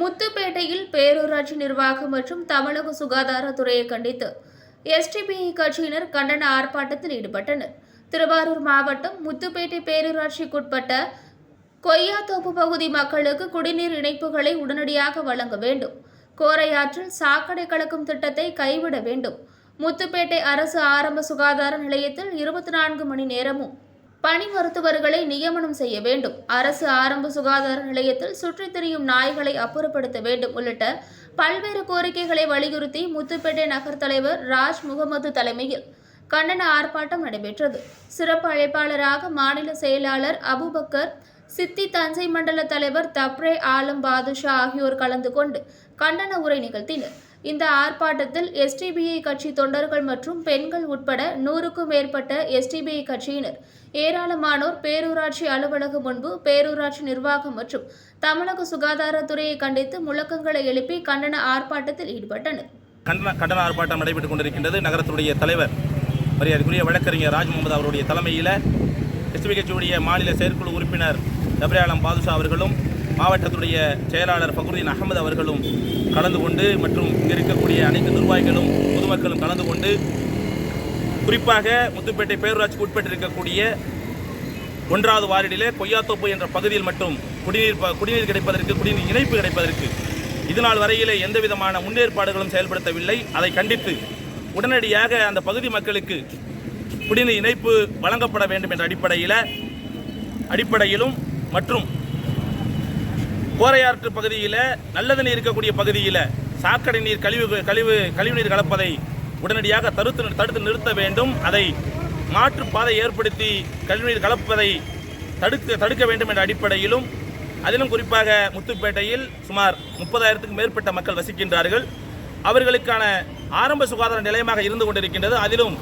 முத்துப்பேட்டையில் பேரூராட்சி நிர்வாகம் மற்றும் தமிழக சுகாதாரத்துறையை கண்டித்து எஸ்டிபிஐ கட்சியினர் கண்டன ஆர்ப்பாட்டத்தில் ஈடுபட்டனர். திருவாரூர் மாவட்டம் முத்துப்பேட்டை பேரூராட்சிக்குட்பட்ட கொய்யாத்தோப்பு பகுதி மக்களுக்கு குடிநீர் இணைப்புகளை உடனடியாக வழங்க வேண்டும். கோரையாற்றில் சாக்கடை கலக்கும் திட்டத்தை கைவிட வேண்டும். முத்துப்பேட்டை அரசு ஆரம்ப சுகாதார நிலையத்தில் இருபத்தி நான்கு மணி நேரமும் பணி மருத்துவர்களை நியமனம் செய்ய வேண்டும். அரசு ஆரம்ப சுகாதார நிலையத்தில் சுற்றித் திரியும் நாய்களை அப்புறப்படுத்த வேண்டும். உள்ளிட்ட பல்வேறு கோரிக்கைகளை வலியுறுத்தி முத்துப்பேட்டை நகர் தலைவர் ராஜ் முகமது தலைமையில் கண்டன ஆர்ப்பாட்டம் நடைபெற்றது. சிறப்பு அழைப்பாளராக மாநில செயலாளர் அபுபக்கர் சித்தி தஞ்சை மண்டல தலைவர் தப்ரே ஆலம் பாதுஷா ஆகியோர் கலந்து கொண்டு கண்டன உரை நிகழ்த்தினர். இந்த ஆர்ப்பாட்டத்தில் எஸ்டிபிஐ கட்சி தொண்டர்கள் மற்றும் பெண்கள் உட்பட நூறுக்கும் மேற்பட்ட எஸ்டிபிஐ கட்சியினர். ஏராளமானோர் பேரூராட்சி அலுவலகம் முன்பு பேரூராட்சி நிர்வாகம் மற்றும் தமிழக சுகாதாரத்துறையை கண்டித்து முழக்கங்களை எழுப்பி கண்டன ஆர்ப்பாட்டத்தில் ஈடுபட்டனர். கண்டன ஆர்ப்பாட்டம் நடைபெற்றுக் கொண்டிருக்கின்றது. நகரத்துடைய தலைவர் மரியாதைக்குரிய வழக்கறிஞர் ராஜ் முகமது அவருடைய தலைமையில் எஸ்டிபி கட்சியுடைய மாநில செயற்குழு உறுப்பினர் டபிரியாலம் பாதுஷா அவர்களும் மாவட்டத்துடைய செயலாளர் பகுதியின் அகமது அவர்களும் கலந்து கொண்டு மற்றும் இங்கே இருக்கக்கூடிய அனைத்து நிர்வாகிகளும் பொதுமக்களும் கலந்து கொண்டு குறிப்பாக முத்துப்பேட்டை பேரூராட்சிக்கு உட்பட்டிருக்கக்கூடிய ஒன்றாவது வார்டிலே கொய்யாத்தோப்பு என்ற பகுதியில் மட்டும் குடிநீர் குடிநீர் கிடைப்பதற்கு குடிநீர் இணைப்பு கிடைப்பதற்கு இதுநாள் வரையிலே எந்த விதமான முன்னேற்பாடுகளும் செயல்படுத்தவில்லை. அதை கண்டித்து உடனடியாக அந்த பகுதி மக்களுக்கு குடிநீர் இணைப்பு வழங்கப்பட வேண்டும் என்ற அடிப்படையில் அடிப்படையிலும் மற்றும் கோரையாற்று பகுதியில் நல்லது நீர் இருக்கக்கூடிய பகுதியில் சாக்கடை நீர் கழிவு கழிவு கழிவுநீர் கலப்பதை உடனடியாக தடுத்து தடுத்து நிறுத்த வேண்டும். அதை மாற்றுப்பாதை ஏற்படுத்தி கழிவுநீர் கலப்பதை தடுக்க தடுக்க வேண்டும் என்ற அடிப்படையிலும் அதிலும் குறிப்பாக முத்துப்பேட்டையில் சுமார் முப்பதாயிரத்துக்கும் மேற்பட்ட மக்கள் வசிக்கின்றார்கள். அவர்களுக்கான ஆரம்ப சுகாதார நிலையமாக இருந்து கொண்டிருக்கின்றது. அதிலும்